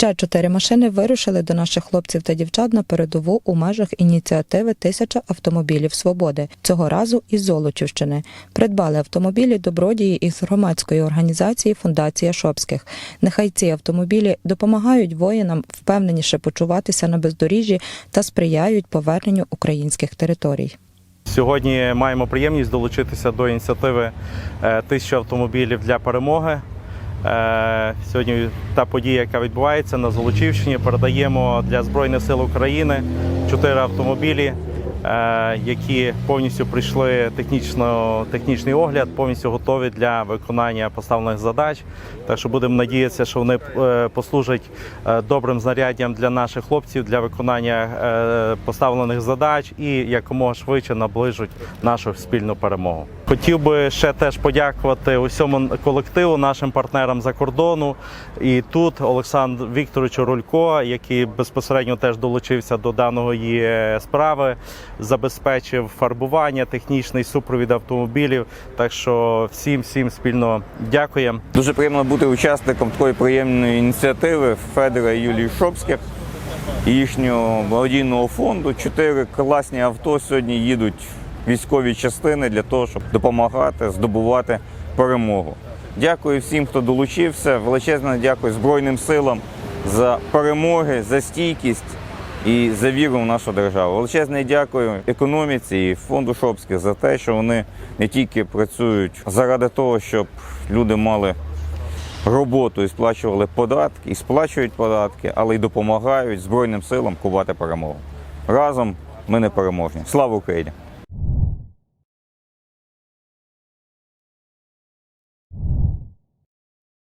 Ще чотири машини вирушили до наших хлопців та дівчат на передову у межах ініціативи Тисяча автомобілів свободи. Цього разу із Золочівщини. Придбали автомобілі добродії із громадської організації Фундація Шопських. Нехай ці автомобілі допомагають воїнам впевненіше почуватися на бездоріжжі та сприяють поверненню українських територій. Сьогодні маємо приємність долучитися до ініціативи е, тисяча автомобілів для перемоги. Е, Сьогодні та подія, яка відбувається на Золочівщині, передаємо для Збройних сил України чотири автомобілі, е, які повністю пройшли технічно, технічний огляд, повністю готові для виконання поставлених задач. Так що будемо надіятися, що вони е, послужать добрим знаряддям для наших хлопців для виконання поставлених задач і якомога швидше наближуть нашу спільну перемогу. Хотів би ще теж подякувати усьому колективу, нашим партнерам за кордону. І тут Олександру Вікторовичу Рулько, який безпосередньо теж долучився до даної справи, забезпечив фарбування, технічний супровід автомобілів. Так що всім всім спільно дякуємо. Дуже приємно бути учасником такої приємної ініціативи Федора і Юлії Шопських і їхнього благодійного фонду. Чотири класні авто сьогодні їдуть військові частини для того, щоб допомагати здобувати перемогу. Дякую всім, хто долучився. Величезне дякую Збройним силам за перемоги, за стійкість і за віру в нашу державу. Величезне дякую економіці і фонду Шопських за те, що вони не тільки працюють заради того, щоб люди мали роботу і сплачували податки, і сплачують податки, але й допомагають Збройним силам кувати перемогу. Разом ми не переможні. Слава Україні!